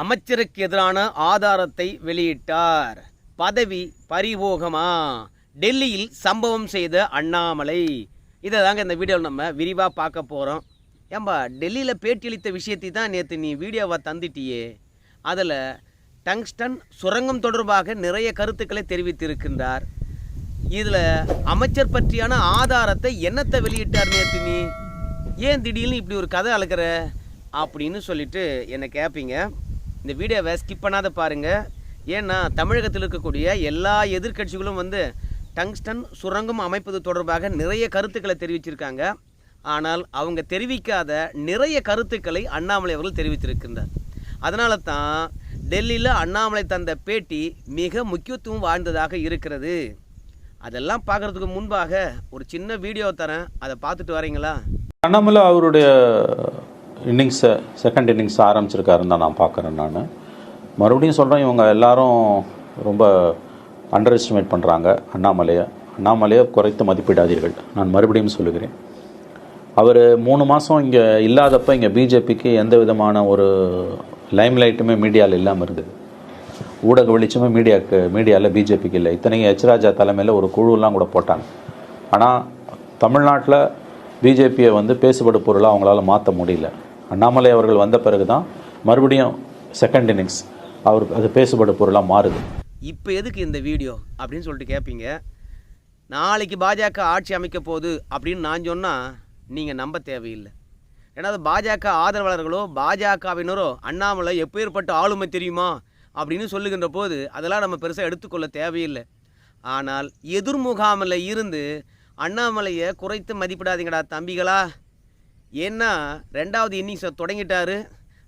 அமைச்சருக்கு எதிரான ஆதாரத்தை வெளியிட்டார். பதவி பரிபோகமா? டெல்லியில் சம்பவம் செய்த அண்ணாமலை. இதை தாங்க இந்த வீடியோவில் நம்ம விரிவாக பார்க்க போகிறோம் ஏம்பா டெல்லியில் பேட்டியளித்த விஷயத்தை தான் நேற்று நீ வீடியோவை தந்துட்டியே. அதில் டங்ஸ்டன் சுரங்கம் தொடர்பாக நிறைய கருத்துக்களை தெரிவித்திருக்கின்றார். இதில் அமைச்சர் பற்றியான ஆதாரத்தை என்னத்தை வெளியிட்டார் நேற்று நீ? ஏன் திடீர்னு இப்படி ஒரு கதை அழுக்கிற அப்படின்னு சொல்லிட்டு என்னை கேட்பீங்க இந்த வீடியோவை ஸ்கிப் பண்ணாத பாருங்கள் ஏன்னா தமிழகத்தில் இருக்கக்கூடிய எல்லா எதிர்க்கட்சிகளும் வந்து டங்ஸ்டன் சுரங்கம் அமைப்பது தொடர்பாக நிறைய கருத்துக்களை தெரிவிச்சிருக்காங்க. ஆனால் அவங்க தெரிவிக்காத நிறைய கருத்துக்களை அண்ணாமலை அவர்கள் தெரிவித்திருக்கின்றார். அதனால தான் டெல்லியில் அண்ணாமலை தந்த பேட்டி மிக முக்கியத்துவம் வாய்ந்ததாக இருக்கிறது. அதெல்லாம் பார்க்கறதுக்கு முன்பாக ஒரு சின்ன வீடியோ தரேன். அதை பார்த்துட்டு வரீங்களா? அண்ணாமலை அவருடைய இன்னிங்ஸை செகண்ட் இன்னிங்ஸ் ஆரம்பிச்சிருக்காருன்னு தான் நான் பார்க்குறேன் நான். மறுபடியும் சொல்கிறேன் இவங்க எல்லாரும் ரொம்ப அண்டர் எஸ்டிமேட் பண்ணுறாங்க அண்ணாமலையை. அண்ணாமலையை குறைத்து மதிப்பிடாதீர்கள். நான் மறுபடியும் சொல்லுகிறேன். அவர் மூணு மாதம் இங்கே இல்லாதப்போ இங்கே பிஜேபிக்கு எந்த விதமான ஒரு லைம்லைட்டுமே மீடியாவில் இல்லாமல் இருந்தது. ஊடக வெளிச்சமே மீடியாவுக்கு மீடியாவில் பிஜேபிக்கு இல்லை. இத்தனையும் எச் ராஜா தலைமையில் ஒரு குழுலாம் கூட போட்டாங்க. ஆனால் தமிழ்நாட்டில் பிஜேபியை வந்து பேசுபடு பொருளாக அவங்களால மாற்ற முடியல. அண்ணாமலை அவர்கள் வந்த பிறகு தான் மறுபடியும் செகண்ட் இன்னிங்ஸ் அவருக்கு அது பேசுபட பொருளாக மாறுது. இப்போ எதுக்கு இந்த வீடியோ அப்படின்னு சொல்லிட்டு கேட்பீங்க நாளைக்கு பாஜக ஆட்சி அமைக்க போகுது அப்படின்னு நான் சொன்னால் நீங்கள் நம்ப தேவையில்லை. ஏன்னா அது பாஜக ஆதரவாளர்களோ பாஜகவினரோ அண்ணாமலை எப்பேற்பட்ட ஆளுமை தெரியுமா அப்படின்னு சொல்லுகின்ற போது அதெல்லாம் நம்ம பெருசாக எடுத்துக்கொள்ள தேவையில்லை. ஆனால் எதிர்முகாமில் இருந்து அண்ணாமலையை குறைத்து மதிப்பிடாதீங்கடா தம்பிகளா. ஏன்னா ரெண்டாவது இன்னிங்ஸை தொடங்கிட்டாரு.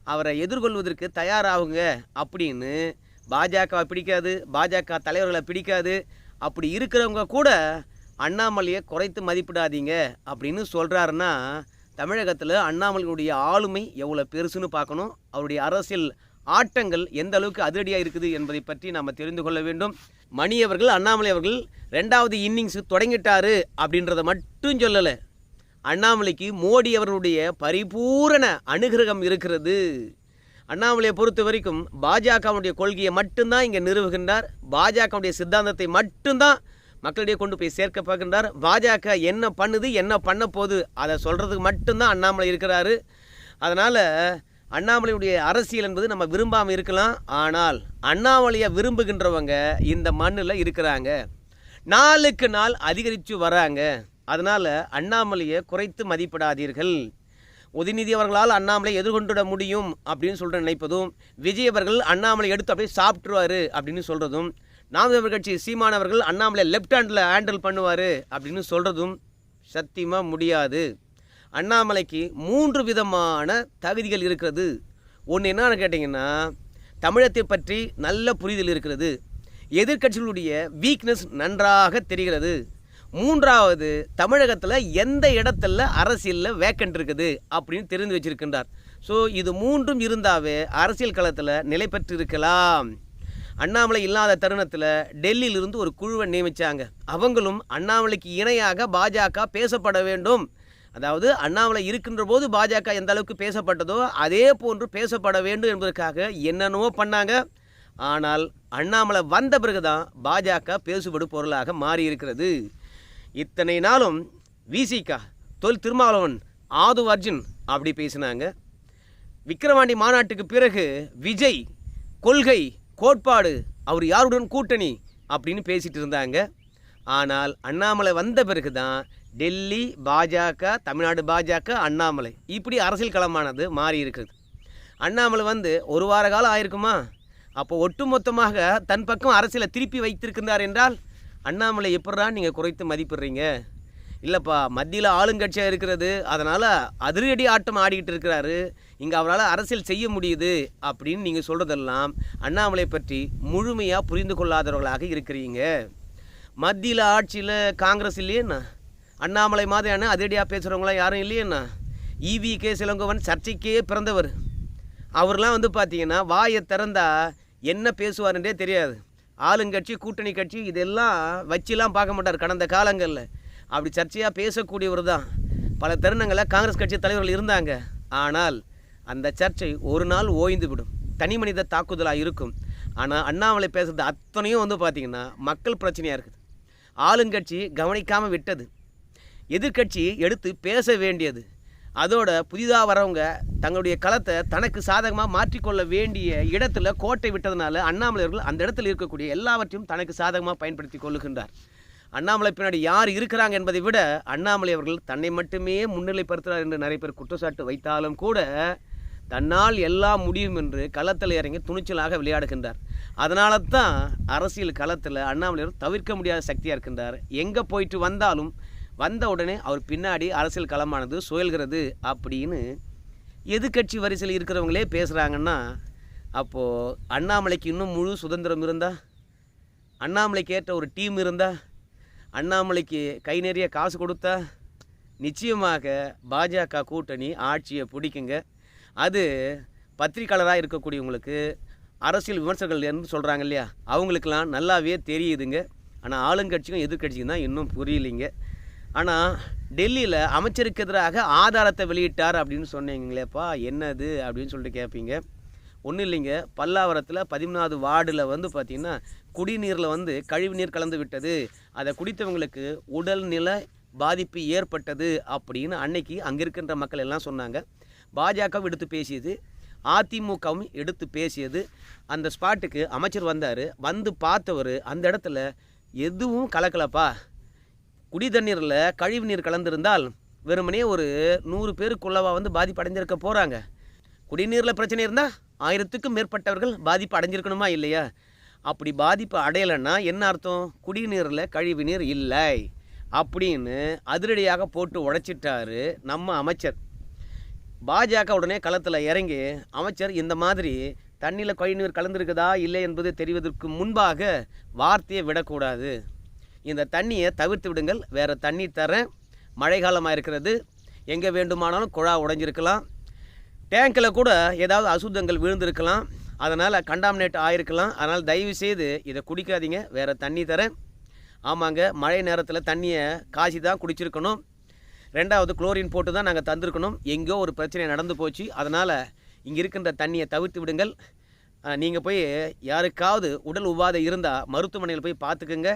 அவரை எதிர்கொள்வதற்கு தயாராகுங்க அப்படின்னு பாஜக பிடிக்காது பாஜக தலைவர்களை பிடிக்காது. அப்படி இருக்கிறவங்க கூட அண்ணாமலையை குறைத்து மதிப்பிடாதீங்க அப்படின்னு சொல்கிறாருன்னா தமிழகத்தில் அண்ணாமலையுடைய ஆளுமை எவ்வளோ பெருசுன்னு பார்க்கணும். அவருடைய அரசியல் ஆட்டங்கள் எந்த அளவுக்கு அதிரடியாக இருக்குது என்பதை பற்றி நாம் தெரிந்து கொள்ள வேண்டும். மணி அவர்கள் அண்ணாமலை அவர்கள் ரெண்டாவது இன்னிங்ஸ் தொடங்கிட்டாரு அப்படின்றத மட்டும் சொல்லலை. அண்ணாமலைக்கு மோடி அவர்களுடைய பரிபூரண அனுகிரகம் இருக்கிறது. அண்ணாமலையை பொறுத்த வரைக்கும் பாஜகவுடைய கொள்கையை மட்டும்தான் இங்கே நிறுவுகின்றார். பாஜகவுடைய சித்தாந்தத்தை மட்டும்தான் மக்களிடையே கொண்டு போய் சேர்க்க பார்க்கின்றார் பாஜக என்ன பண்ணுது என்ன பண்ண போகுது அதை சொல்கிறதுக்கு மட்டும்தான் அண்ணாமலை இருக்கிறாரு. அதனால் அண்ணாமலையுடைய அரசியல் என்பது நம்ம விரும்பாமல் இருக்கலாம். ஆனால் அண்ணாமலையை விரும்புகின்றவங்க இந்த மண்ணில் இருக்கிறாங்க. நாளுக்கு நாள் அதிகரித்து வராங்க. அதனால் அண்ணாமலையை குறைத்து மதிப்பிடாதீர்கள். உதயநிதி அவர்களால் அண்ணாமலை எதிர்கொண்டுட முடியும் அப்படின்னு சொல்கிற நினைப்பதும் விஜய் அவர்கள் அண்ணாமலை எடுத்து அப்படியே சாப்பிட்ருவாரு அப்படின்னு சொல்கிறதும் நாம் கட்சி சீமானவர்கள் அண்ணாமலை லெஃப்ட் ஹேண்டில் ஹேண்டில் பண்ணுவார் அப்படின்னு சொல்கிறதும் சத்தியமாக முடியாது. அண்ணாமலைக்கு மூன்று விதமான தகுதிகள் இருக்கிறது. ஒன்று என்னன்னு கேட்டிங்கன்னா தமிழத்தை பற்றி நல்ல புரிதல் இருக்கிறது. எதிர்க்கட்சிகளுடைய வீக்னஸ் நன்றாக தெரிகிறது. மூன்றாவது தமிழகத்தில் எந்த இடத்துல அரசியலில் வேக்கண்ட் இருக்குது அப்படின்னு தெரிந்து வச்சிருக்கின்றார். ஸோ இது மூன்றும் இருந்தாவே அரசியல் களத்தில் நிலை பெற்று இருக்கலாம் அண்ணாமலை இல்லாத தருணத்தில் டெல்லியிலிருந்து ஒரு குழுவை நியமித்தாங்க அவங்களும் அண்ணாமலைக்கு இணையாக பாஜக பேசப்பட வேண்டும். அதாவது அண்ணாமலை இருக்கின்ற போது பாஜக எந்த அளவுக்கு பேசப்பட்டதோ அதே போன்று பேசப்பட வேண்டும் என்பதற்காக என்னென்னவோ பண்ணாங்க. ஆனால் அண்ணாமலை வந்த பிறகுதான் பாஜக பேசுபடு பொருளாக மாறி இருக்கிறது இத்தனை நாளும் விசிகா தொல் திருமாவளவன் ஆது அர்ஜுன் அப்படி பேசினாங்க. விக்கிரவாண்டி மாநாட்டுக்கு பிறகு விஜய் கொள்கை கோட்பாடு அவர் யாருடன் கூட்டணி அப்படின்னு பேசிகிட்டு இருந்தாங்க. ஆனால் அண்ணாமலை வந்த பிறகு தான் டெல்லி பாஜக தமிழ்நாடு பாஜக அண்ணாமலை இப்படி அரசியல் களமானது மாறி இருக்குது. அண்ணாமலை வந்து ஒரு வார காலம் ஆயிருக்குமா? அப்போ ஒட்டுமொத்தமாக தன் பக்கம் அரசியலை திருப்பி வைத்திருக்கின்றார் என்றால் அண்ணாமலை எப்படா நீங்கள் குறைத்து மதிப்பிடுறீங்க? இல்லைப்பா மத்தியில் ஆளுங்கட்சியாக இருக்கிறது அதனால் அதிரடி ஆட்டம் ஆடிக்கிட்டு இருக்கிறாரு. இங்கே அவரால் அரசியல் செய்ய முடியுது அப்படின்னு நீங்கள் சொல்கிறதெல்லாம் அண்ணாமலை பற்றி முழுமையாக புரிந்து கொள்ளாதவர்களாக இருக்கிறீங்க. மத்தியில் ஆட்சியில் காங்கிரஸ் இல்லையேண்ணா அண்ணாமலை மாதிரியான அதிரடியாக பேசுகிறவங்களாம் யாரும் இல்லையேண்ணா இவி கே சிலங்கோவன் சர்ச்சைக்கே பிறந்தவர். அவர்லாம் வந்து பார்த்தீங்கன்னா வாயை திறந்தா என்ன பேசுவாருன்றே தெரியாது. ஆளுங்கட்சி கூட்டணி கட்சி இதெல்லாம் வச்சுலாம் பார்க்க மாட்டார் கடந்த காலங்களில். அப்படி சர்ச்சையாக பேசக்கூடியவர் தான் பல தருணங்களில் காங்கிரஸ் கட்சி தலைவர்கள் இருந்தாங்க. ஆனால் அந்த சர்ச்சை ஒரு நாள் ஓய்ந்துவிடும். தனி மனித தாக்குதலாக இருக்கும். ஆனால் அண்ணாமலை பேசுகிறது அத்தனையும் வந்து பார்த்திங்கன்னா மக்கள் பிரச்சனையாக இருக்குது. ஆளுங்கட்சி கவனிக்காமல் விட்டது. எதிர்க்கட்சி எடுத்து பேச வேண்டியது. அதோட புதிதாக வரவங்க தங்களுடைய களத்தை தனக்கு சாதகமாக மாற்றிக்கொள்ள வேண்டிய இடத்துல கோட்டை விட்டதுனால அண்ணாமலையர்கள் அந்த இடத்துல இருக்கக்கூடிய எல்லாவற்றையும் தனக்கு சாதகமாக பயன்படுத்தி கொள்ளுகின்றார். அண்ணாமலை பின்னாடி யார் இருக்கிறாங்க என்பதை விட அண்ணாமலை அவர்கள் தன்னை மட்டுமே முன்னிலைப்படுத்துகிறார் என்று நிறைய பேர் குற்றச்சாட்டு வைத்தாலும் கூட தன்னால் எல்லாம் முடியும் என்று களத்தில் இறங்கி துணிச்சலாக விளையாடுகின்றார். அதனால தான் அரசியல் களத்தில் அண்ணாமலையர் தவிர்க்க முடியாத சக்தியாக இருக்கின்றார். எங்கே போயிட்டு வந்தாலும் வந்த உடனே அவர் பின்னாடி அரசியல் களமானது சுழல்கிறது அப்படின்னு எதிர்க்கட்சி வரிசையில் இருக்கிறவங்களே பேசுகிறாங்கன்னா அப்போது அண்ணாமலைக்கு இன்னும் முழு சுதந்திரம் இருந்தால் அண்ணாமலைக்கு ஏற்ற ஒரு டீம் இருந்தால் அண்ணாமலைக்கு கை நிறைய காசு கொடுத்தா? நிச்சயமாக பாஜக கூட்டணி ஆட்சியை பிடிக்குங்க. அது பத்திரிக்கையாளராக இருக்கக்கூடியவங்களுக்கு அரசியல் விமர்சகர்கள் என்று சொல்கிறாங்க இல்லையா? அவங்களுக்கெல்லாம் நல்லாவே தெரியுதுங்க. ஆனால் ஆளுங்கட்சிக்கும் எதிர்கட்சிக்கும் தான் இன்னும் புரியலைங்க. ஆனால் டெல்லியில் அமைச்சருக்கு எதிராக ஆதாரத்தை வெளியிட்டார் அப்படின்னு சொன்னீங்களேப்பா என்னது அப்படின்னு சொல்லிட்டு கேட்பீங்க ஒன்றும் இல்லைங்க பல்லாவரத்தில் பதிமூணாவது வார்டில் வந்து பார்த்திங்கன்னா குடிநீரில் வந்து கழிவு நீர் கலந்து விட்டது. அதை குடித்தவங்களுக்கு உடல்நிலை பாதிப்பு ஏற்பட்டது அப்படின்னு அன்னைக்கு அங்கே இருக்கின்ற மக்கள் எல்லாம் சொன்னாங்க. பாஜகவும் எடுத்து பேசியது அதிமுகவும் எடுத்து பேசியது. அந்த ஸ்பாட்டுக்கு அமைச்சர் வந்தார். வந்து பார்த்தவர் அந்த இடத்துல எதுவும் கலக்கலப்பா. குடி தண்ணீரில் கழிவு நீர் கலந்திருந்தால் வெறுமனே ஒரு நூறு பேருக்குள்ளவா வந்து பாதிப்பு அடைஞ்சிருக்க போகிறாங்க குடிநீரில் பிரச்சனை இருந்தால் ஆயிரத்துக்கும் மேற்பட்டவர்கள் பாதிப்பு அடைஞ்சிருக்கணுமா இல்லையா? அப்படி பாதிப்பு அடையலைன்னா என்ன அர்த்தம்? குடிநீரில் கழிவு நீர் இல்லை அப்படின்னு அதிரடியாக போட்டு உடைச்சிட்டாரு நம்ம அமைச்சர். பாஜக உடனே களத்தில் இறங்கி அமைச்சர் இந்த மாதிரி தண்ணியில் கழிநீர் கலந்துருக்குதா? இல்லை என்பது தெரிவதற்கு முன்பாக வார்த்தையை விடக்கூடாது. இந்த தண்ணியை தவிர்த்து விடுங்கள். வேறு தண்ணி தரேன் மழைக்காலமாக இருக்கிறது. எங்கே வேண்டுமானாலும் குழா உடைஞ்சிருக்கலாம். டேங்கில் கூட ஏதாவது அசுத்தங்கள் விழுந்திருக்கலாம். அதனால் கண்டாமினேட் ஆகிருக்கலாம் அதனால் தயவு செய்து இதை குடிக்காதீங்க. வேறு தண்ணி தரேன் ஆமாங்க மழை நேரத்தில் தண்ணியை காசி தான் குடிச்சிருக்கணும். ரெண்டாவது குளோரின் போட்டு தான் நாங்கள் தந்திருக்கணும். எங்கேயோ ஒரு பிரச்சனை நடந்து போச்சு. அதனால் இங்கே இருக்கின்ற தண்ணியை தவிர்த்து விடுங்கள். நீங்கள் போய் யாருக்காவது உடல் உபாதை இருந்தால் மருத்துவமனையில் போய் பார்த்துக்குங்க.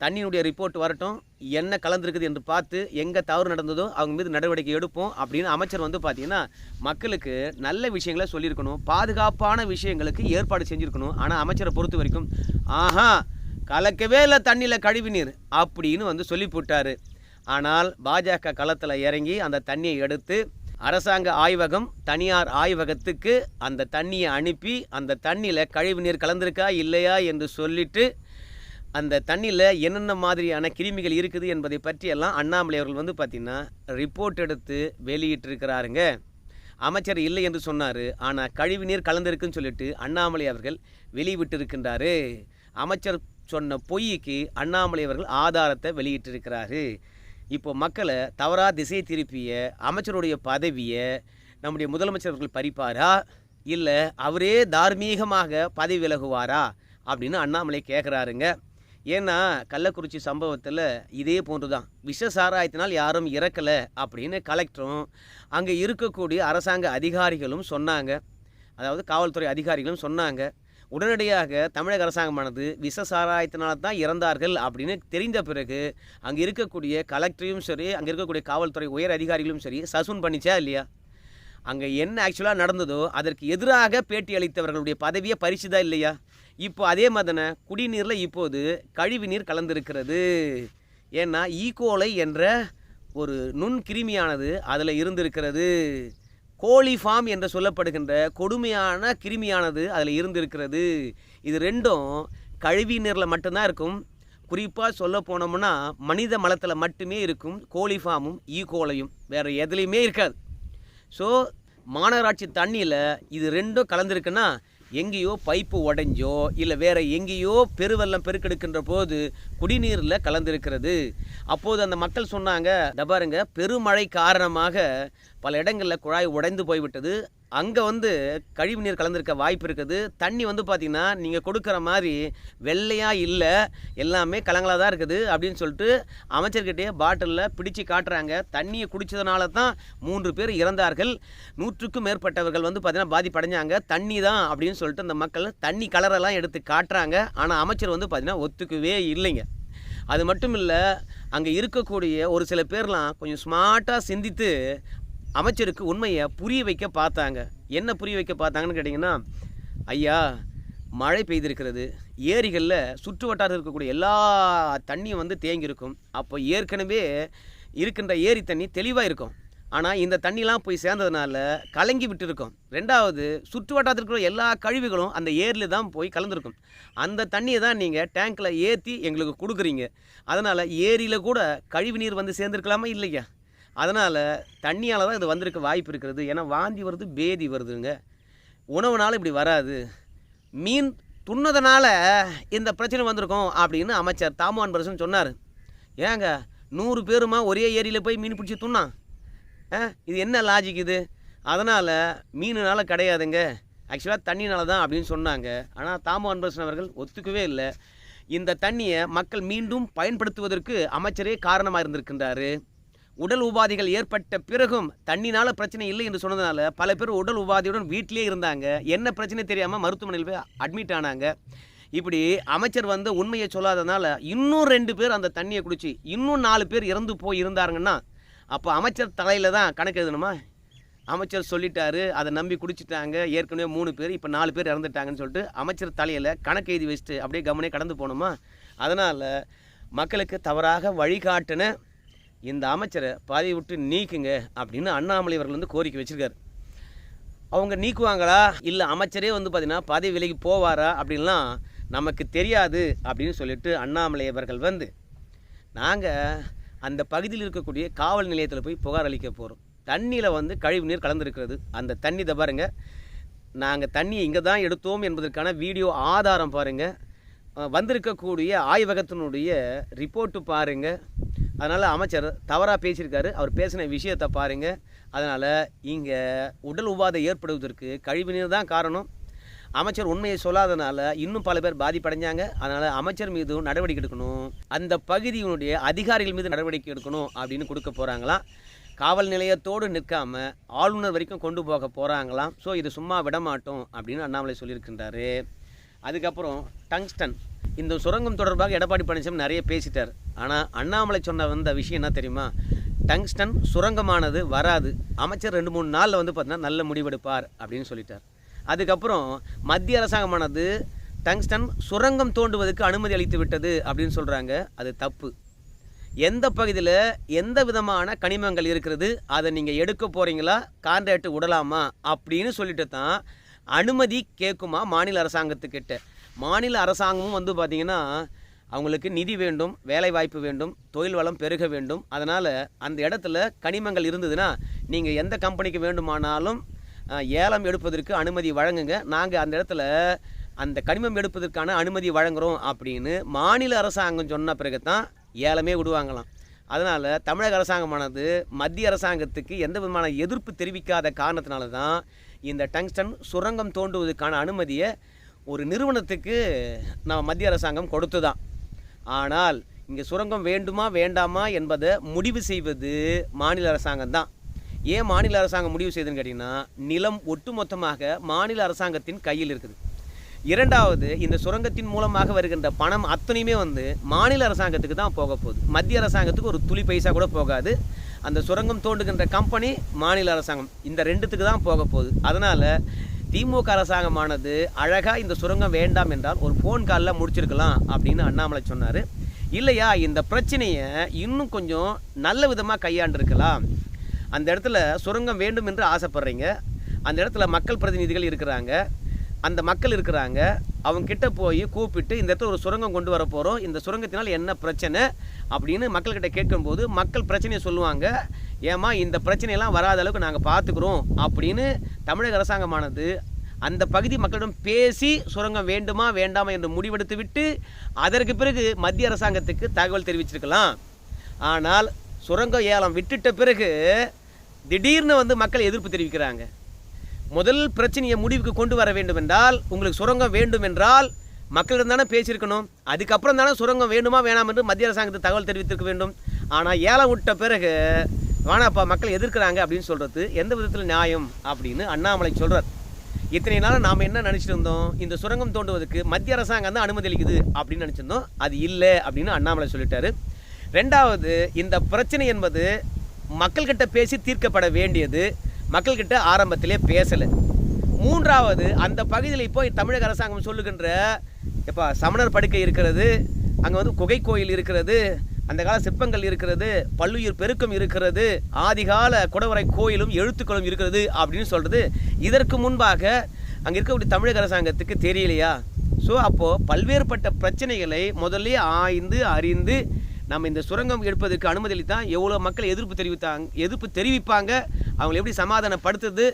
தண்ணியினுடைய ரிப்போர்ட் வரட்டும் என்ன கலந்துருக்குது என்று பார்த்து எங்கே தவறு நடந்ததோ அவங்க மீது நடவடிக்கை எடுப்போம் அப்படின்னு அமைச்சர் வந்து பார்த்தீங்கன்னா மக்களுக்கு நல்ல விஷயங்களை சொல்லியிருக்கணும் பாதுகாப்பான விஷயங்களுக்கு ஏற்பாடு செஞ்சுருக்கணும். ஆனால் அமைச்சரை பொறுத்த வரைக்கும் ஆஹா கலக்கவே இல்லை தண்ணியில் கழிவு நீர் அப்படின்னு வந்து சொல்லி போட்டார் ஆனால் பாஜக களத்தில் இறங்கி அந்த தண்ணியை எடுத்து அரசாங்க ஆய்வகம் தனியார் ஆய்வகத்துக்கு அந்த தண்ணியை அனுப்பி அந்த தண்ணியில் கழிவு நீர் கலந்திருக்கா இல்லையா என்று சொல்லிட்டு அந்த தண்ணியில் என்னென்ன மாதிரியான கிருமிகள் இருக்குது என்பதை பற்றியெல்லாம் அண்ணாமலை அவர்கள் வந்து பார்த்திங்கன்னா ரிப்போர்ட் எடுத்து வெளியிட்டிருக்கிறாருங்க. அமைச்சர் இல்லை என்று சொன்னார். ஆனால் கழிவுநீர் கலந்திருக்குன்னு சொல்லிட்டு அண்ணாமலை அவர்கள் வெளிவிட்டிருக்கின்றாரு அமைச்சர் சொன்ன பொய்க்கு அண்ணாமலை அவர்கள் ஆதாரத்தை வெளியிட்டிருக்கிறாரு. இப்போ மக்களை தவறாக திசை திருப்பிய அமைச்சருடைய பதவியை நம்முடைய முதலமைச்சர் அவர்கள் பறிப்பாரா? இல்லை அவரே தார்மீகமாக பதவி விலகுவாரா? அப்படின்னு அண்ணாமலை கேட்குறாருங்க ஏன்னா கள்ளக்குறிச்சி சம்பவத்தில் இதே போன்று தான் விஷ சாராயத்தினால் யாரும் இறக்கலை அப்படின்னு கலெக்டரும் அங்கே இருக்கக்கூடிய அரசாங்க அதிகாரிகளும் சொன்னாங்க. அதாவது காவல்துறை அதிகாரிகளும் சொன்னாங்க. உடனடியாக தமிழக அரசாங்கமானது விஷ சாராயத்தினால தான் இறந்தார்கள் அப்படின்னு தெரிந்த பிறகு அங்கே இருக்கக்கூடிய கலெக்டரையும் சரி அங்கே இருக்கக்கூடிய காவல்துறை உயர் அதிகாரிகளும் சரி சசூன் பண்ணிச்சா இல்லையா? அங்கே என்ன ஆக்சுவலாக நடந்ததோ அதற்கு எதிராக பேட்டி அளித்தவர்களுடைய பதவியை பரிசுதா இல்லையா? இப்போ அதே மாதிரின குடிநீரில் இப்போது கழிவு நீர் கலந்திருக்கிறது. ஏன்னா ஈகோலை என்ற ஒரு நுண் கிருமியானது அதில் இருந்திருக்கிறது. கோழி ஃபார்ம் என்று சொல்லப்படுகின்ற கொடுமையான கிருமியானது அதில் இருந்திருக்கிறது. இது ரெண்டும் கழிவு நீரில் மட்டும்தான் இருக்கும். குறிப்பாக சொல்ல போனோம்னா மனித மலத்தில் மட்டுமே இருக்கும் கோழி ஃபார்மும் ஈகோலையும் வேறு எதுலேயுமே இருக்காது. ஸோ மாநகராட்சி தண்ணியில் இது ரெண்டும் கலந்துருக்குன்னா எங்கேயோ பைப்பு உடைஞ்சோ இல்லை வேறு எங்கேயோ பெருவெல்லம் பெருக்கெடுக்கின்ற போது குடிநீரில் கலந்துருக்கிறது. அப்போது அந்த மக்கள் சொன்னாங்க "இதோ பாருங்க பெருமழை காரணமாக பல இடங்களில் குழாய் உடைந்து போய்விட்டது. அங்கே வந்து கழிவு நீர் கலந்துருக்க வாய்ப்பு இருக்குது. தண்ணி வந்து பார்த்திங்கன்னா நீங்கள் கொடுக்குற மாதிரி வெள்ளையாக இல்லை எல்லாமே கலங்களாக தான் இருக்குது அப்படின்னு சொல்லிட்டு அமைச்சர்கிட்டே பாட்டிலில் பிடிச்சு காட்டுறாங்க. தண்ணியை குடித்ததுனால தான் மூன்று பேர் இறந்தார்கள். நூற்றுக்கும் மேற்பட்டவர்கள் வந்து பார்த்திங்கன்னா பாதிப்படைஞ்சாங்க. தண்ணி தான் அப்படின்னு சொல்லிட்டு அந்த மக்கள் தண்ணி கலரெல்லாம் எடுத்து காட்டுறாங்க. ஆனால் அமைச்சர் வந்து பார்த்திங்கன்னா ஒத்துக்கவே இல்லைங்க. அது மட்டும் இல்லை அங்கே இருக்கக்கூடிய ஒரு சில பேர்லாம் கொஞ்சம் ஸ்மார்ட்டாக சிந்தித்து அமைச்சருக்கு உண்மையை புரிய வைக்க பார்த்தாங்க. என்ன புரிய வைக்க பார்த்தாங்கன்னு கேட்டிங்கன்னா ஐயா மழை பெய்திருக்கிறது. ஏரிகளில் சுற்று வட்டாரத்தில் இருக்கக்கூடிய எல்லா தண்ணியும் வந்து தேங்கியிருக்கும். அப்போ ஏற்கனவே இருக்கின்ற ஏரி தண்ணி தெளிவாக இருக்கும். ஆனால் இந்த தண்ணிலாம் போய் சேர்ந்ததுனால கலங்கி விட்டு இருக்கும் ரெண்டாவது சுற்று வட்டாரத்தில் எல்லா கழிவுகளும் அந்த ஏரியில் தான் போய் கலந்துருக்கும். அந்த தண்ணியை தான் நீங்கள் டேங்க்கில் ஏற்றி எங்களுக்கு கொடுக்குறீங்க. அதனால் ஏரியில் கூட கழிவு நீர் வந்து சேர்ந்துருக்கலாமா இல்லையா? அதனால் தண்ணியால் தான் இது வந்திருக்க வாய்ப்பு இருக்கிறது ஏன்னா வாந்தி வருது பேதி வருதுங்க. உணவுனால இப்படி வராது. மீன் துண்ணதனால் இந்த பிரச்சனை வந்திருக்கும் அப்படின்னு அமைச்சர் தாமுவான் பரசன் சொன்னார். ஏங்க நூறு பேருமா ஒரே ஏரியில் போய் மீன் பிடிச்சி துண்ணான் ஆ இது என்ன லாஜிக் இது? அதனால் மீனுனால் கிடையாதுங்க. ஆக்சுவலாக தண்ணினால தான் அப்படின்னு சொன்னாங்க. ஆனால் தாமோ அன்பரசன் அவர்கள் ஒத்துக்கவே இல்லை. இந்த தண்ணியை மக்கள் மீண்டும் பயன்படுத்துவதற்கு அமைச்சரே காரணமாக இருந்திருக்கின்றாரு. உடல் உபாதைகள் ஏற்பட்ட பிறகும் தண்ணினால பிரச்சனை இல்லை என்று சொன்னதுனால பல பேர் உடல் உபாதையுடன் வீட்டிலே இருந்தாங்க. என்ன பிரச்சனை தெரியாமல் மருத்துவமனையில் போய் அட்மிட் ஆனாங்க. இப்படி அமைச்சர் வந்து உண்மையை சொல்லாததுனால இன்னும் ரெண்டு பேர் அந்த தண்ணியை குடிச்சு இன்னும் நாலு பேர் இறந்து போய் இருந்தாருங்கன்னா அப்போ அமைச்சர் தலையில் தான் கணக்கு எழுதணுமா? அமைச்சர் சொல்லிட்டாரு அதை நம்பி குடிச்சிட்டாங்க. ஏற்கனவே மூணு பேர் இப்போ நாலு பேர் இறந்துட்டாங்கன்னு சொல்லிட்டு அமைச்சர் தலையில் கணக்கு எழுதி வச்சுட்டு அப்படியே கவனே கடந்து போகணுமா? அதனால் மக்களுக்கு தவறாக வழிகாட்டின இந்த அமைச்சரை பதவி விட்டு நீக்குங்க அப்படின்னு அண்ணாமலை அவர்கள் வந்து கோரிக்கை வச்சுருக்காரு. அவங்க நீக்குவாங்களா? இல்லை அமைச்சரே வந்து பார்த்தீங்கன்னா பதவி விலைக்கு போவாரா? அப்படின்லாம் நமக்கு தெரியாது அப்படின்னு சொல்லிட்டு அண்ணாமலை அவர்கள் வந்து நாங்கள் அந்த பகுதியில் இருக்கக்கூடிய காவல் நிலையத்தில் போய் புகார் அளிக்க போகிறோம் தண்ணியில் வந்து கழிவு நீர் கலந்துருக்கிறது. அந்த தண்ணி இதை பாருங்க. நாங்கள் தண்ணியை இங்கே தான் எடுத்தோம் என்பதற்கான வீடியோ ஆதாரம் பாருங்கள் வந்திருக்கக்கூடிய ஆய்வகத்தினுடைய ரிப்போர்ட்டு பாருங்கள் அதனால் அமைச்சர் தவறாக பேசியிருக்காரு. அவர் பேசின விஷயத்தை பாருங்கள் அதனால் இங்கே உடல் உபாதை ஏற்படுவதற்கு கழிவுநீர் தான் காரணம். அமைச்சர் உண்மையை சொல்லாதனால இன்னும் பல பேர் பாதிப்படைஞ்சாங்க. அதனால் அமைச்சர் மீதும் நடவடிக்கை எடுக்கணும். அந்த பகுதியினுடைய அதிகாரிகள் மீது நடவடிக்கை எடுக்கணும் அப்படின்னு கொடுக்க போகிறாங்களாம் காவல் நிலையத்தோடு நிற்காம ஆளுநர் வரைக்கும் கொண்டு போக போகிறாங்களாம் ஸோ இது சும்மா விடமாட்டோம் அப்படின்னு அண்ணாமலை சொல்லியிருக்கின்றாரு. அதுக்கப்புறம் டங்ஸ்டன். இந்த சுரங்கம் தொடர்பாக எடப்பாடி பழனிசாமி நிறைய பேசிட்டார். ஆனால் அண்ணாமலை சொன்ன வந்த விஷயம் என்ன தெரியுமா? டங்ஸ்டன் சுரங்கமானது வராது. அமைச்சர் ரெண்டு மூணு நாளில் வந்து பார்த்தீங்கன்னா நல்ல முடிவெடுப்பார் அப்படின்னு சொல்லிட்டார். அதுக்கப்புறம் மத்திய அரசாங்கமானது டங்ஸ்டன் சுரங்கம் தோண்டுவதற்கு அனுமதி அளித்து விட்டது அப்படின்னு சொல்கிறாங்க அது தப்பு. எந்த பகுதியில் எந்த விதமான கனிமங்கள் இருக்கிறது? அதை நீங்கள் எடுக்க போகிறீங்களா கான்ட்ராக்ட் விடலாமா? அப்படின்னு சொல்லிட்டு தான் அனுமதி கேட்குமா மாநில அரசாங்கத்துக்கிட்ட. மாநில அரசாங்கமும் வந்து பார்த்திங்கன்னா அவங்களுக்கு நிதி வேண்டும் வேலை வாய்ப்பு வேண்டும் தொழில் வளம் பெருக வேண்டும். அதனால் அந்த இடத்துல கனிமங்கள் இருந்ததுன்னா நீங்கள் எந்த கம்பெனிக்கு வேண்டுமானாலும் ஏலம் எடுப்பதற்கு அனுமதி வழங்குங்க. நாங்கள் அந்த இடத்துல அந்த கனிமம் எடுப்பதற்கான அனுமதி வழங்குறோம் அப்படின்னு மாநில அரசாங்கம் சொன்ன பிறகு தான் ஏலமே விடுவாங்களாம். அதனால் தமிழக அரசாங்கமானது மத்திய அரசாங்கத்துக்கு எந்த விதமான எதிர்ப்பு தெரிவிக்காத காரணத்தினால தான் இந்த டங்ஸ்டன் சுரங்கம் தோண்டுவதற்கான அனுமதியை ஒரு நிறுவனத்துக்கு நம்ம மத்திய அரசாங்கம் கொடுத்து தான் ஆனால் இங்கே சுரங்கம் வேண்டுமா வேண்டாமா என்பதை முடிவு செய்வது மாநில அரசாங்கம் தான். ஏன் மாநில அரசாங்கம் முடிவு செய்யுதுன்னு கேட்டிங்கன்னா நிலம் ஒட்டுமொத்தமாக மாநில அரசாங்கத்தின் கையில் இருக்குது. இரண்டாவது இந்த சுரங்கத்தின் மூலமாக வருகின்ற பணம் அத்தனையுமே வந்து மாநில அரசாங்கத்துக்கு தான் போக போகுது. மத்திய அரசாங்கத்துக்கு ஒரு துளி பைசா கூட போகாது. அந்த சுரங்கம் தோண்டுகின்ற கம்பெனி மாநில அரசாங்கம். இந்த ரெண்டுத்துக்கு தான் போக போகுது. அதனால் திமுக அரசாங்கமானது அழகாக இந்த சுரங்கம் வேண்டாம் என்றால் ஒரு ஃபோன் காலில் முடிச்சிருக்கலாம் அப்படின்னு அண்ணாமலை சொன்னார். இல்லையா இந்த பிரச்சனையை இன்னும் கொஞ்சம் நல்ல விதமாக கையாண்டிருக்கலாம். அந்த இடத்துல சுரங்கம் வேண்டும் என்று ஆசைப்படுறீங்க. அந்த இடத்துல மக்கள் பிரதிநிதிகள் இருக்கிறாங்க. அந்த மக்கள் இருக்கிறாங்க. அவங்க கிட்ட போய் கூப்பிட்டு இந்த இடத்துல ஒரு சுரங்கம் கொண்டு வர போகிறோம் இந்த சுரங்கத்தினால் என்ன பிரச்சனை? அப்படின்னு மக்கள்கிட்ட கேட்கும்போது மக்கள் பிரச்சனையை சொல்லுவாங்க. ஏமா இந்த பிரச்சனையெல்லாம் வராத அளவுக்கு நாங்கள் பார்த்துக்குறோம் அப்படின்னு தமிழக அரசாங்கமானது அந்த பகுதி மக்களிடம் பேசி சுரங்கம் வேண்டுமா வேண்டாமா என்று முடிவெடுத்து விட்டு அதற்கு பிறகு மத்திய அரசாங்கத்துக்கு தகவல் தெரிவிச்சிருக்கலாம். ஆனால் சுரங்க ஏலம் விட்டுட்ட பிறகு திடீர்னு வந்து மக்கள் எதிர்ப்பு தெரிவிக்கிறாங்க. முதல் பிரச்சனையை முடிவுக்கு கொண்டு வர வேண்டும் என்றால் உங்களுக்கு சுரங்கம் வேண்டும் என்றால் மக்களிடம் தானே பேசியிருக்கணும். அதுக்கப்புறம் தானே சுரங்கம் வேண்டுமா வேணாம் என்று மத்திய அரசாங்கத்துக்கு தகவல் தெரிவித்திருக்க வேண்டும். ஆனால் ஏலம் விட்ட பிறகு வானாப்பா மக்கள் எதிர்க்கிறாங்க அப்படின்னு சொல்கிறது எந்த விதத்தில் நியாயம் அப்படின்னு அண்ணாமலை சொல்கிறார் இத்தனை நாள் நாம் என்ன நினச்சிட்டு இருந்தோம்? இந்த சுரங்கம் தோண்டுவதற்கு மத்திய அரசாங்கம் தான் அனுமதி அளிக்குது அப்படின்னு நினச்சிருந்தோம். அது இல்லை அப்படின்னு அண்ணாமலை சொல்லிட்டாரு. ரெண்டாவது இந்த பிரச்சனை என்பது மக்கள்கிட்ட பேசி தீர்க்கப்பட வேண்டியது மக்கள்கிட்ட ஆரம்பத்திலே பேசலை. மூன்றாவது அந்த பகுதியில் இப்போ தமிழக அரசாங்கம் சொல்லுகின்ற இப்போ சமணர் படுக்கை இருக்கிறது அங்கே வந்து குகை கோயில் இருக்கிறது அந்த கால சிற்பங்கள் இருக்கிறது பல்லுயிர் பெருக்கம் இருக்கிறது ஆதிகால குடவரை கோயிலும் எழுத்துக்களும் இருக்கிறது அப்படின்னு சொல்கிறது இதற்கு முன்பாக அங்கே இருக்கக்கூடிய தமிழக அரசாங்கத்துக்கு தெரியலையா? ஸோ அப்போது பல்வேறுபட்ட பிரச்சனைகளை முதல்ல ஆய்ந்து அறிந்து நம்ம இந்த சுரங்கம் எடுப்பதற்கு அனுமதி அளித்தான் எவ்வளோ மக்கள் எதிர்ப்பு தெரிவித்தாங்க எதிர்ப்பு தெரிவிப்பாங்க அவங்களை எப்படி சமாதானப்படுத்துது?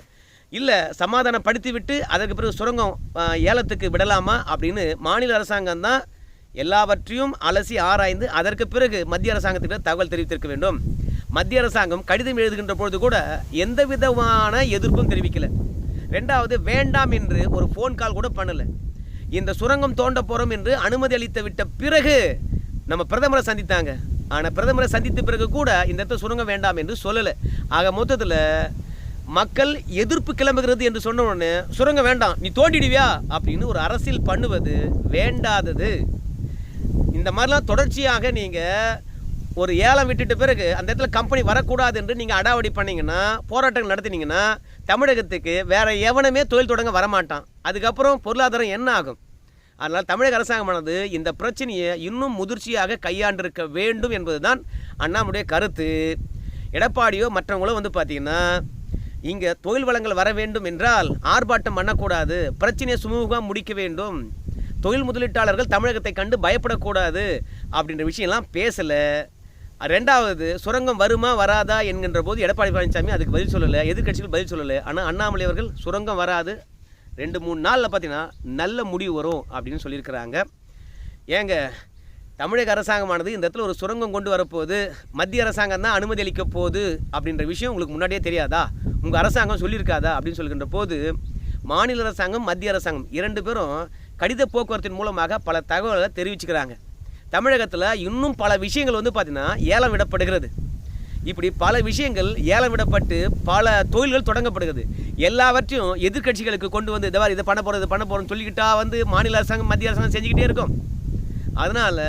இல்லை சமாதானப்படுத்தி விட்டு அதற்கு பிறகு சுரங்கம் ஏலத்துக்கு விடலாமா அப்படின்னு மாநில அரசாங்கம் தான் எல்லாவற்றையும் அலசி ஆராய்ந்து அதற்கு பிறகு மத்திய அரசாங்கத்திற்கு தகவல் தெரிவித்திருக்க வேண்டும். மத்திய அரசாங்கம் கடிதம் எழுதுகின்ற பொழுது கூட எந்த விதமான எதிர்ப்பும் தெரிவிக்கலை. ரெண்டாவது வேண்டாம் என்று ஒரு ஃபோன் கால் கூட பண்ணலை. இந்த சுரங்கம் தோண்ட போகிறோம் என்று அனுமதி அளித்து விட்ட பிறகு நம்ம பிரதமரை சந்தித்தாங்க. ஆனால் பிரதமரை சந்தித்த பிறகு கூட இந்த இடத்த சுரங்கம் வேண்டாம் என்று சொல்லலை. ஆக மொத்தத்தில் மக்கள் எதிர்ப்பு கிளம்புகிறது என்று சொன்ன உடனே சுரங்கம் வேண்டாம் நீ தோண்டிடுவியா? அப்படின்னு ஒரு அரசியல் பண்ணுவது வேண்டாதது. இந்த மாதிரிலாம் தொடர்ச்சியாக நீங்கள் ஒரு ஏலம் விட்டுட்டு பிறகு அந்த இடத்துல கம்பெனி வரக்கூடாது என்று நீங்கள் அடாவடி பண்ணிங்கன்னா போராட்டங்கள் நடத்தினீங்கன்னா தமிழகத்துக்கு வேறு எவனுமே தொழில் தொடங்க வரமாட்டான். அதுக்கப்புறம் பொருளாதாரம் என்ன ஆகும்? அதனால் தமிழக அரசாங்கமானது இந்த பிரச்சனையை இன்னும் முதிர்ச்சியாக கையாண்டிருக்க வேண்டும் என்பதுதான் அண்ணாமுடைய கருத்து. எடப்பாடியோ மற்றவங்களோ வந்து பார்த்தீங்கன்னா இங்கே தொழில் வளங்கள் வர வேண்டும் என்றால் ஆர்ப்பாட்டம் பண்ணக்கூடாது பிரச்சனையை சுமூகமாக முடிக்க வேண்டும். தொழில் முதலீட்டாளர்கள் தமிழகத்தை கண்டு பயப்படக்கூடாது அப்படின்ற விஷயம்லாம் பேசலை. ரெண்டாவது சுரங்கம் வருமா வராதா என்கின்ற போது எடப்பாடி பழனிசாமி அதுக்கு பதில் சொல்லலை எதிர்கட்சிகள் பதில் சொல்லலை. ஆனால் அண்ணாமலை அவர்கள் சுரங்கம் வராது ரெண்டு மூணு நாளில் பார்த்தீங்கன்னா நல்ல முடிவு வரும் அப்படின்னு சொல்லியிருக்கிறாங்க. ஏங்க தமிழக அரசாங்கமானது இந்த இடத்துல ஒரு சுரங்கம் கொண்டு வரப்போகுது மத்திய அரசாங்கம் தான் அனுமதி அளிக்க போகுது அப்படின்ற விஷயம் உங்களுக்கு முன்னாடியே தெரியாதா? உங்கள் அரசாங்கம் சொல்லியிருக்காதா அப்படின்னு சொல்கின்ற போது மாநில அரசாங்கம் மத்திய அரசாங்கம் இரண்டு பேரும் கடித போக்குவரத்தின் மூலமாக பல தகவல்களை தெரிவிச்சுக்கிறாங்க. தமிழகத்தில் இன்னும் பல விஷயங்கள் வந்து பார்த்திங்கன்னா ஏலம் விடப்படுகிறது இப்படி பல விஷயங்கள் ஏலம் விடப்பட்டு பல தொழில்கள் தொடங்கப்படுகிறது. எல்லாவற்றையும் எதிர்க்கட்சிகளுக்கு கொண்டு வந்து இதை மாதிரி இதை பண்ண போகிறது பண்ண போகிறோம்னு சொல்லிக்கிட்டா வந்து மாநில அரசாங்கம் மத்திய அரசாங்கம் செஞ்சுக்கிட்டே இருக்கும். அதனால்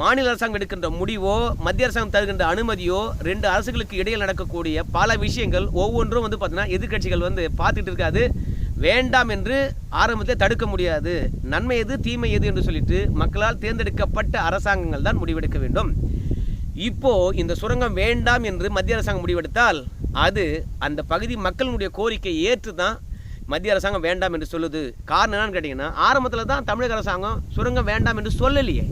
மாநில அரசாங்கம் எடுக்கின்ற முடிவோ மத்திய அரசாங்கம் தருகின்ற அனுமதியோ ரெண்டு அரசுகளுக்கு இடையில் நடக்கக்கூடிய பல விஷயங்கள் ஒவ்வொன்றும் வந்து பார்த்திங்கன்னா எதிர்க்கட்சிகள் வந்து பார்த்துட்டு இருக்காது. வேண்டாம் என்று ஆரம்பத்தில் தடுக்க முடியாது. நன்மை எது தீமை எது என்று சொல்லிட்டு மக்களால் தேர்ந்தெடுக்கப்பட்ட அரசாங்கங்கள் தான் முடிவெடுக்க வேண்டும். இப்போ இந்த சுரங்கம் வேண்டாம் என்று மத்திய அரசாங்கம் முடிவெடுத்தால் அது அந்த பகுதி மக்களினுடைய கோரிக்கை ஏற்று தான் மத்திய அரசாங்கம் வேண்டாம் என்று சொல்லுது. காரணம் என்னன்னு கேட்டிங்கன்னா ஆரம்பத்தில் தான் தமிழக அரசாங்கம் சுரங்கம் வேண்டாம் என்று சொல்லலையே.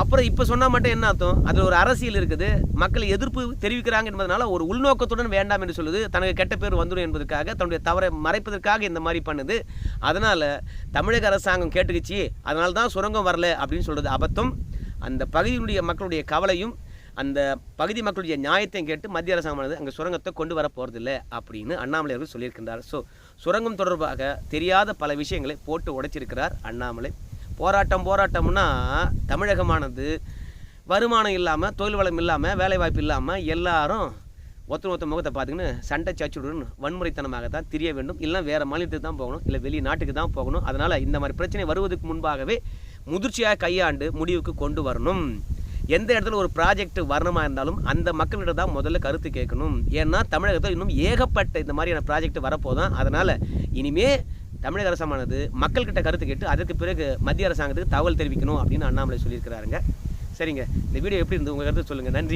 அப்புறம் இப்போ சொன்னால் மட்டும் என்ன அர்த்தம்? அதில் ஒரு அரசியல் இருக்குது. மக்கள் எதிர்ப்பு தெரிவிக்கிறாங்க என்பதனால ஒரு உள்நோக்கத்துடன் வேண்டாம் என்று சொல்லுது. தனக்கு கெட்ட பேர் வந்துடும் என்பதற்காக தன்னுடைய தவறை மறைப்பதற்காக இந்த மாதிரி பண்ணுது. அதனால் தமிழக அரசாங்கம் கேட்டுக்கிச்சு. அதனால தான் சுரங்கம் வரல அப்படின்னு சொல்கிறது அபத்தம். அந்த பகுதியினுடைய மக்களுடைய கவலையும் அந்த பகுதி மக்களுடைய நியாயத்தையும் கேட்டு மத்திய அரசாங்கமானது அங்கே சுரங்கத்தை கொண்டு வர போகிறதில்ல அப்படின்னு அண்ணாமலை அவர்கள் சொல்லியிருக்கின்றார். ஸோ சுரங்கம் தொடர்பாக தெரியாத பல விஷயங்களை போட்டு உடைச்சிருக்கிறார் அண்ணாமலை. போராட்டம் போராட்டம்னா தமிழகமானது. வருமானம் இல்லாமல் தொழில் வளம் இல்லாமல் வேலைவாய்ப்பு இல்லாமல் எல்லாரும் ஒருத்தர் ஒருத்தர் முகத்தை பார்த்துக்கின்னு சண்டை சச்சுடன் வன்முறைத்தனமாக தான் தெரிய வேண்டும். இல்லை வேறு மாநிலத்துக்கு தான் போகணும் இல்லை வெளிநாட்டுக்கு தான் போகணும். அதனால் இந்த மாதிரி பிரச்சனை வருவதற்கு முன்பாகவே முதிர்ச்சியாக கையாண்டு முடிவுக்கு கொண்டு வரணும். எந்த இடத்துல ஒரு ப்ராஜெக்ட் வரணுமா இருந்தாலும் அந்த மக்கள்கிட்ட தான் முதல்ல கருத்து கேட்கணும். ஏன்னா தமிழகத்தில் இன்னும் ஏகப்பட்ட இந்த மாதிரியான ப்ராஜெக்ட் வரப்போதான். அதனால் இனிமேல் தமிழக அரசாங்கமானது மக்கள்கிட்ட கருத்து கேட்டு அதற்கு பிறகு மத்திய அரசாங்கத்துக்கு தகவல் தெரிவிக்கணும் அப்படின்னு அண்ணாமலை சொல்லியிருக்கிறாருங்க. சரிங்க. இந்த வீடியோ எப்படி இருந்து உங்கள் கருத்து சொல்லுங்கள் நன்றி.